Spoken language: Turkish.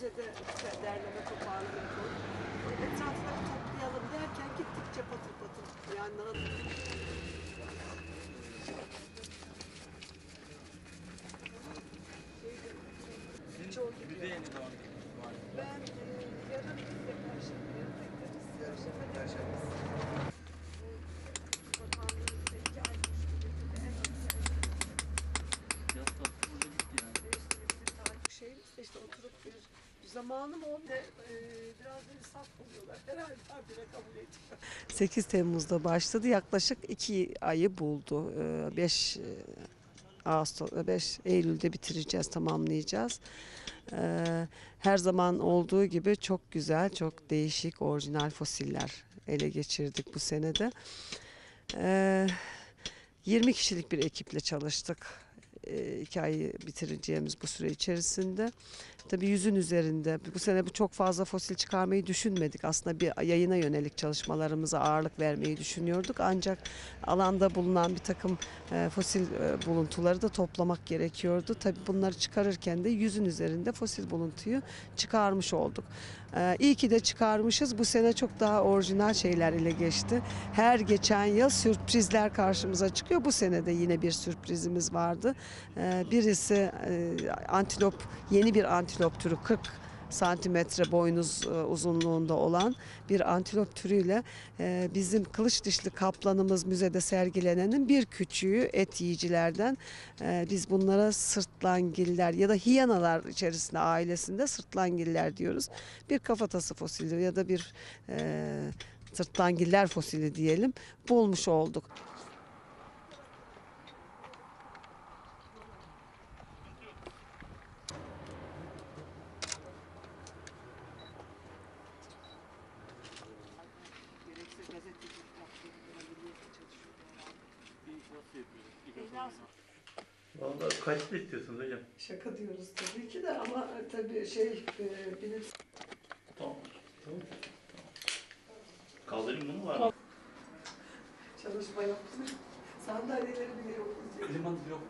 müzede derleme toparlama yapalım. Etrafına bir toplayalım derken gittikçe patır patır Bir de yeni doğan var. Ben e, yarın bir de perşembe de işte oturup bir, zamanım oldu. E, biraz da saf buluyorlar. Herhalde habire kabul ediyor. 8 Temmuz'da başladı. Yaklaşık 2 ayı buldu. 5 Ağustos 5 Eylül'de bitireceğiz, tamamlayacağız. Ee, Her zaman olduğu gibi çok güzel, çok değişik, orijinal fosiller ele geçirdik bu senede. Ee, 20 kişilik bir ekiple çalıştık. İki ayı bitireceğimiz bu süre içerisinde. Tabii yüzün üzerinde. Bu sene bu çok fazla fosil çıkarmayı düşünmedik. Aslında bir yayına yönelik çalışmalarımıza ağırlık vermeyi düşünüyorduk. Ancak alanda bulunan bir takım e, fosil e, buluntuları da toplamak gerekiyordu. Tabii bunları çıkarırken de yüzün üzerinde fosil buluntuyu çıkarmış olduk. Ee, iyi ki de çıkarmışız. Bu sene çok daha orijinal şeyler ile geçti. Her geçen yıl sürprizler karşımıza çıkıyor. Bu sene de yine bir sürprizimiz vardı. Ee, birisi e, antilop, yeni bir antilop türü 40 santimetre boynuz e, uzunluğunda olan bir antilop türüyle e, bizim kılıç dişli kaplanımız müzede sergilenenin bir küçüğü et yiyicilerden biz bunlara sırtlangiller ya da hiyanalar içerisinde ailesinde sırtlangiller diyoruz. Bir kafatası fosili ya da bir sırtlangiller fosili diyelim bulmuş olduk. Aşamada. Vallahi kaçta istiyorsunuz hocam? Şaka diyoruz tabii ki de ama tabii şey bilim Tamam. Tamam. Kaldırayım bunu var mı? çalışma yaptım. Sandalyeleri bile yok. Klimanız yok.